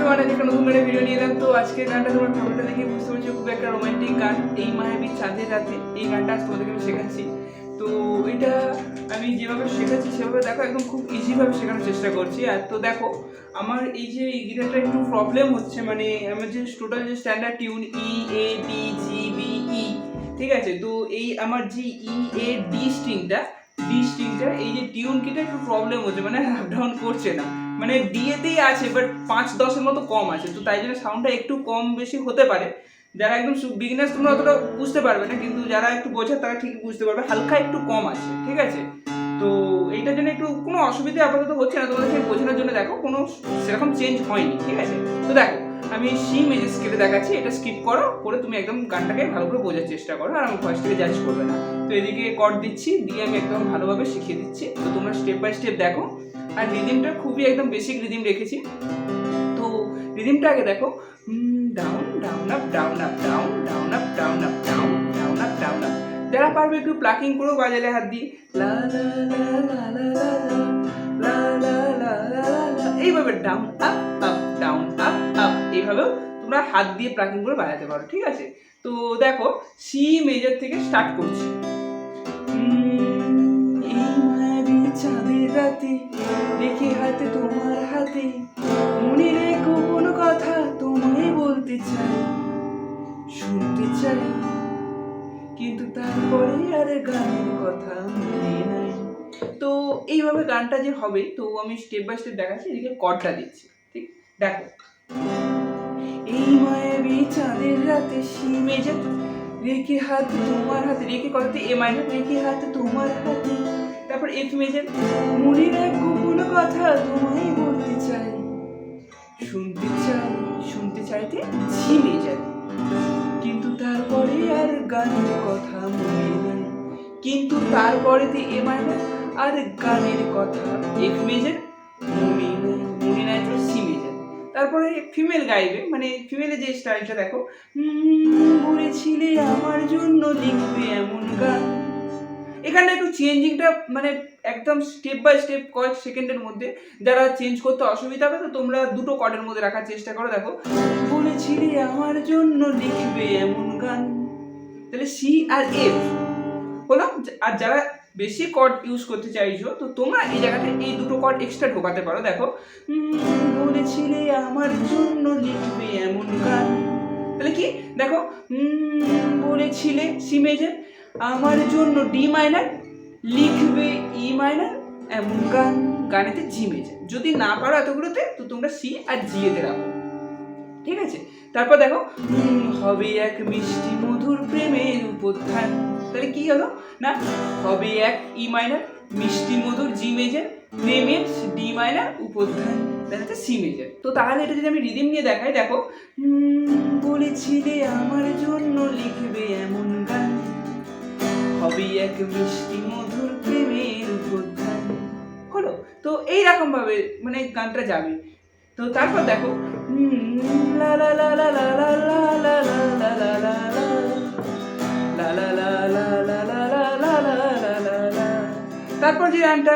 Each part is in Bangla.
এভরিওয়ান আজকে নতুন করে ভিডিও নিয়ে এলাম। তো আজকের গানটা তোমরা থাম্বনেলটা দেখে বুঝতে পারছ, খুব একটা রোমান্টিক গান। এই মায়াবীর চাঁদের রাতে এই গানটা আজ তোমাদেরকে আমি শেখাচ্ছি। তো এটা আমি যেভাবে শেখাচ্ছি, সেভাবে দেখো, একদম খুব ইজিভাবে শেখানোর চেষ্টা করছি। আর তো দেখো, আমার এই যে এই গিটারটা একটু প্রবলেম হচ্ছে মানে আমার যে টোটাল যে standard tune E A D G B E ঠিক আছে? তো এই আমার যে ই এ ডি স্ট্রিংটা ডি স্ট্রিংটা এই যে টিউন কিটা একটু প্রবলেম হচ্ছে মানে আপ ডাউন করছে না। মানে ডিএতেই আছে বাট পাঁচ দশের মতো কম আছে। তো তাই জন্য সাউন্ডটা একটু কম বেশি হতে পারে। যারা একদম বিগিনার্স তোমরা অতটা বুঝতে পারবে না, কিন্তু যারা একটু বোঝে তারা ঠিকই বুঝতে পারবে, হালকা একটু কম আছে, ঠিক আছে? তো এইটার জন্য একটু কোনো অসুবিধা আপাতত হচ্ছে না, তোমাদেরকে বোঝানোর জন্য দেখো, কোনো সেরকম চেঞ্জ হয়নি, ঠিক আছে? তো দেখো, আমি সি মেজের স্কেলে দেখাচ্ছি, এটা স্কিপ করো, করে তুমি একদম গানটাকে ভালো করে বোঝার চেষ্টা করো, আর আমি ফার্স্ট থেকে জাজ করবে না। তো এদিকে কর্ড দিচ্ছি, দিয়ে আমি একদম ভালোভাবে শিখিয়ে দিচ্ছি। তো তোমরা স্টেপ বাই স্টেপ দেখো আর রিদিমটা খুবই একদম বেসিক রিদিম রেখেছি তো রিদিমটা আগে দেখো down down up down up down down up down up down down up down up যারা পারবে একটু প্লাকিং করেও বাজালে হাত দিয়ে লা লা লা লা লা লা লা লা এইভাবে down up up down up up এইভাবেও তোমরা হাত দিয়ে প্লাকিং করে বাজাতে পারো ঠিক আছে তো দেখো সি মেজর থেকে স্টার্ট করছি রাতে রেখে হাতে তোমার হাতে। মনে রেখো কোনো কথা তোমায় বলতে চাই, শুনতে চাই। কিন্তু তারপরে আর গানের কথা তো এইভাবে গানটা যে হবে, তো আমি স্টেপ বাই স্টেপ দেখাচ্ছি, এদিকে কর্ডটা দিচ্ছি, ঠিক? দেখো। এই মায়াবী চাঁদের রাতে সীমে যে রেখে হাত তোমার হাতে, রেখে কথাতে এ মাইনার রেখে হাত তোমার হাতে। তারপর এফ মেজর মনে রাখব কোনো কথা তোমায় বলতে চাই। শুনতে চাই শুনতে চাইতে ঝি মেজর কিন্তু তারপরে আর গানের কথা মনে নাই। কিন্তু তারপরেতে এ মাইনার আর গানের কথা এফ মেজর মনে নাই মনে নাই তো সি মেজর তারপরে ফিমেল গাইবে মানে ফিমেলের যে স্টাইলটা দেখো। বলেছিলে আমার জন্য লিখবে এমন গান। এখানে একটু চেঞ্জিংটা মানে একদম স্টেপ বাই স্টেপ কয়েক সেকেন্ডের মধ্যে যারা চেঞ্জ করতে অসুবিধা হবে, তো তোমরা দুটো কর্ডের মধ্যে রাখার চেষ্টা করো, দেখো। বলেছিলে আমার জন্য লিখবে এমন গান। তাহলে সি আর এফ হলো, আর যারা বেশি কর্ড ইউজ করতে চাইছো, তো তোমরা এই জায়গাতে এই দুটো কর্ড এক্সট্রা ঢোকাতে পারো, দেখো। বলেছিলে আমার জন্য লিখবে এমন গান। তাহলে কি? দেখো বলেছিলে সি মেজর আমার জন্য ডি মাইনার লিখবে ই মাইনার এমন গান, গানেতে জি মেজর যদি না পারো এতগুলোতে, তো তোমরা সি আর জি এতে রাখো। ঠিক আছে? তারপর দেখো হবে এক মিষ্টি মধুর প্রেমের উপধান তাহলে কি হলো? না, হবে এক ই মাইনার মিষ্টি মধুর জি মেজর প্রেমের ডি মাইনার উপধান তাহলে সি মেজর তো তাহলে এটা যদি আমি রিদিম নিয়ে দেখাই, দেখো বলেছিলে আমার জন্য লিখবে এমন গান। হবে এক মিষ্টি মধুর প্রেমের হলো তো এইরকম ভাবে মানে গানটা যাবে তো তারপর দেখো লা লা লা লা লা লা লা লা লা লা লা লা লা লা লা লা লা। তারপর যে গানটা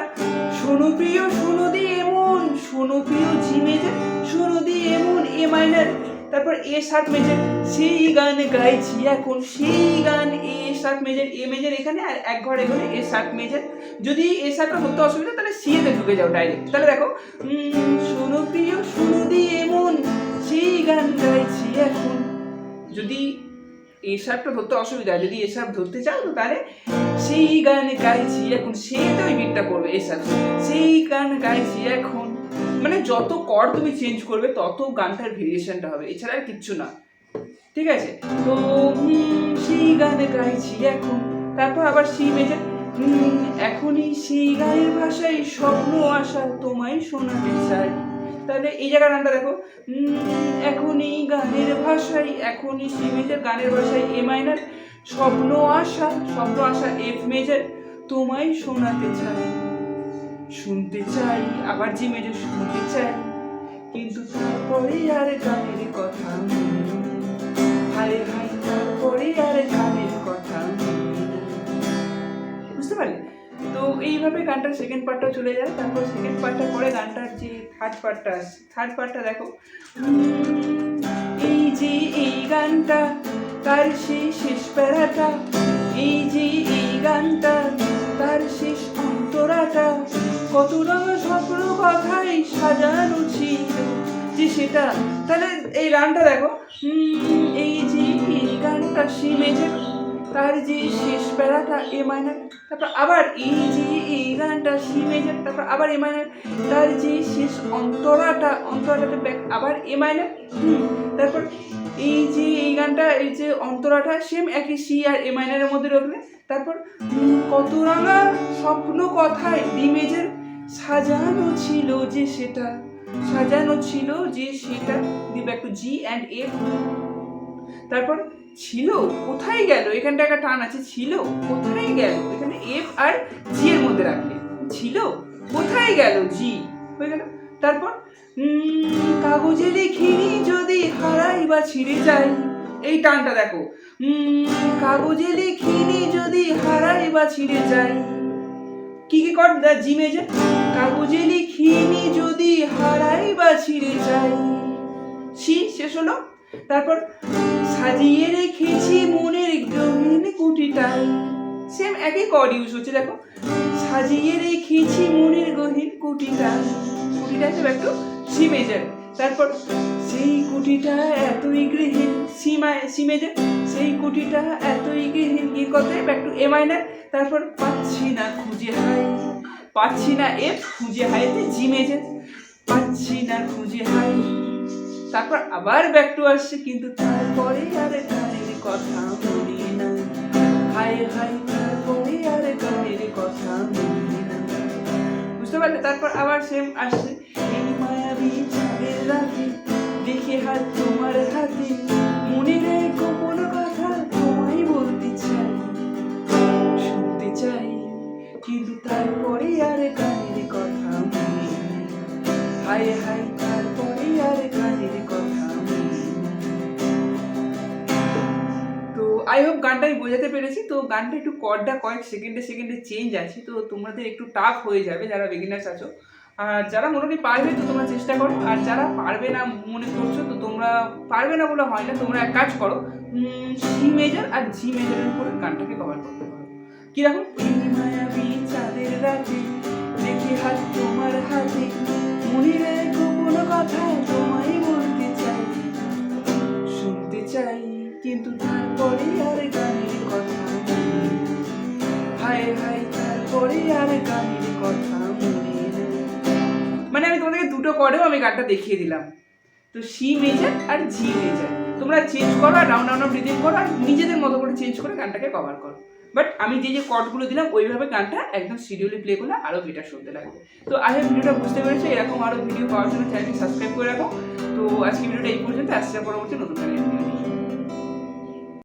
শোনো প্রিয় শোনো দি এমন শোনো প্রিয় জি মেজর শোনো দি এমন এ মাইনার তারপর এ শার্প মেজর সেই গান গাইছি এখন সেই গান, A sharp major A major এখানে আর এক ঘর এখানে এ শার্প মেজর যদি এ শার্পটা ধরতে অসুবিধা, তাহলে সি এতে ঢুকে যাও ডাইরেক্ট তাহলে দেখো শুনো প্রিয়, শুনো দি এমন সেই গান গাইছি এখন। যদি এ শার্পটা ধরতে অসুবিধা যদি এ শার্প ধরতে চাও, তো তাহলে সেই গান গাইছি এখন। সেটা ওই বিটটা করবে এ শার্প সেই গান গাইছি এখন। মানে যত কর তুমি চেঞ্জ করবে তত গানটার ভেরিয়েশনটা হবে। এছাড়া আর কিচ্ছু না। ঠিক আছে? তো সেই গান গাইছি এখন। তারপর আবার সেই উম, এখনই সেই গানের ভাষায় স্বপ্ন আসা তোমায় শোনাতে চাই। তাহলে এই জায়গার গানটা দেখো। এখনই গানের ভাষায় এখনই সি মেজর গানের ভাষায় এ মাইনার স্বপ্ন আসা স্বপ্ন আসা এফ মেজর তোমায় শোনাতে চাই। শুনতে চাই, আবার জি মেজর শুনতে চাই কিন্তু তারপরে আর গানের কথা। হায় হায়, তারপরে আর গানের কথা বুঝতে পারলে? তো এইভাবে গানটার সেকেন্ড পার্টটা চলে যায়, তারপর সেকেন্ড পার্টটা পরে গানটার যে থার্ড পার্টটা আছে থার্ড পার্টটা দেখো। এই যে এই গানটা, তার সেই শেষ প্যারাটা, এই যে এই গানটা, তার শেষ অন্তরাটা কত রঙের স্বপ্ন কথাই সাজানো ছিল যে সেটা। তাহলে এই গানটা দেখো। এই যে এই গানটা সীমেজের তার যে শেষ বেড়াটা এ মাইনার তারপর আবার এই যে এই গানটা, সি মেজর তারপর আবার এ মাইনার তার যে শেষ অন্তরাটা, অন্তরাটাতে ব্যাক আবার এ মাইনার তারপর এই যে এই গানটা, এই যে অন্তরাটা সেম একই সি আর এ মাইনারের মধ্যে রাখলে তারপর কত রাঙা স্বপ্ন কথায় ডি মেজর সাজানো ছিল যে সেটা, সাজানো ছিল যে সেটা। দিবে একটু জি অ্যান্ড এফ তারপর ছিল? কোথায় গেল? এখানটা একটা টান আছে, ছিল? কোথায় গেল? এখানে এফ আর জি এর মধ্যে রাখলে। ছিল? কোথায় গেল জি হয়ে গেল। তারপর কাগজে লিখিনি যদি হারাই বা ছিঁড়ে যাই। এই টানটা দেখো। কাগজে লিখিনি যদি হারাই বা ছিঁড়ে যাই। কি কি কর? জি মেজর কাগজে লিখিনি যদি হারাই বা ছিঁড়ে যাই। সি, শেষ হলো। তারপর সাজিয়ে রেখেছি মনের গহীন কুটিটায় সেম একই কর্ড ইউজ হচ্ছে, দেখো। সাজিয়ে রেখেছি মনের গহীন কুটিটায় কুটিটা হিসেবে একটু সি মেজার তারপর, সেই কুটিটা এতই গৃহীন সি মাই সি মেজার সেই কুটিটা এতই গৃহীন কি কত একটু এ মাইনার তারপর, পাচ্ছি না খুঁজে হাই পাচ্ছি না এফ খুঁজে হাইতে জি মেজার পাচ্ছি না খুঁজে হাই তারপর আবার ব্যাক টু আসছে, কিন্তু তারপরে আরে গানের কথা মনে না হাই হাই তারপরে আরে গানের কথা মনে না বুঝতে পারলে? তারপর আবার সেম আসছে। এই মায়াবী চাঁদের রাতে দেখে হাত তোমার আই হোপ গানটা আমি বোঝাতে পেরেছি। তো গানটা একটু কর্ডটা কয়েক সেকেন্ডে সেকেন্ডে চেঞ্জ আছে। তো তোমাদের একটু টাফ হয়ে যাবে যারা বিগিনার্স আছো। আর যারা মোটামুটি পারবে, তো তোমরা চেষ্টা করো। আর যারা পারবে না মনে করছ, তো তোমরা পারবে না বলে হয় না। তোমরা এক কাজ করো সি মেজার আর জি মেজারের উপরে গানটাকে কভার করতে পারো। কীরকম? চাঁদের তোমার কথা তোমায় বলতে চাই। শুনতে চাই। কিন্তু তারপরে আর গানের কথা। হায় হায় তারপরে আর গানের কথা মনে। আমি তোমাদেরকে দুটো করেও আমি গানটা দেখিয়ে দিলাম। তো সি মেজার আর জি মেজার তোমরা চেঞ্জ করো আর ডাউন ডাউন ব্রিদিং করো আর নিজেদের মতো করে চেঞ্জ করে গানটাকে কভার করো। বাট আমি যে যে কর্ডগুলো দিলাম, ওইভাবে গানটা একদম শিডিউলে প্লে করলে আরও বেটার শুনতে লাগবে। তো আজ ভিডিওটা বুঝতে পেরেছ, এরকম আরও ভিডিও পাওয়ার জন্য চ্যানেলটি সাবস্ক্রাইব করে রাখো। তো আজকে ভিডিওটা এই পর্যন্ত, আসছে পরবর্তী নতুন।